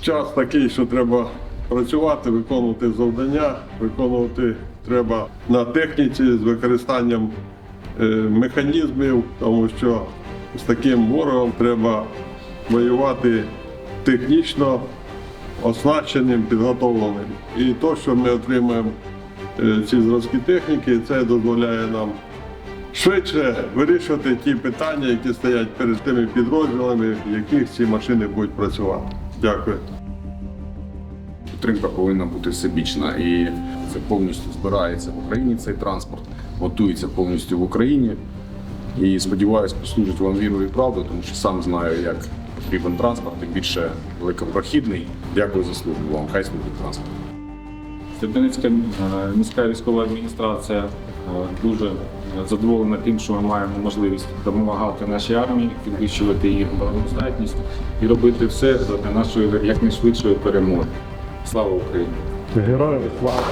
час такий, що треба працювати, виконувати завдання, виконувати треба на техніці з використанням е, механізмів, тому що з таким ворогом треба воювати технічно оснащеним, підготовленим. І то, що ми отримуємо е, ці зразки техніки, це дозволяє нам швидше вирішувати ті питання, які стоять перед тими підрозділами, в яких ці машини будуть працювати. Дякую. Підтримка повинна бути всебічна і це повністю збирається в Україні цей транспорт, готується повністю в Україні. І сподіваюся, послужить вам вірою і правдою, тому що сам знаю, як потрібен транспорт, тим більше великопрохідний. Дякую за службу вам. Хай служить транспорт. Степаницька е, міська військова адміністрація дуже задоволена тим, що ми маємо можливість допомагати нашій армії, підвищувати її обороноздатність і робити все для нашої якнайшвидшої перемоги. Слава Україні! Героям слава!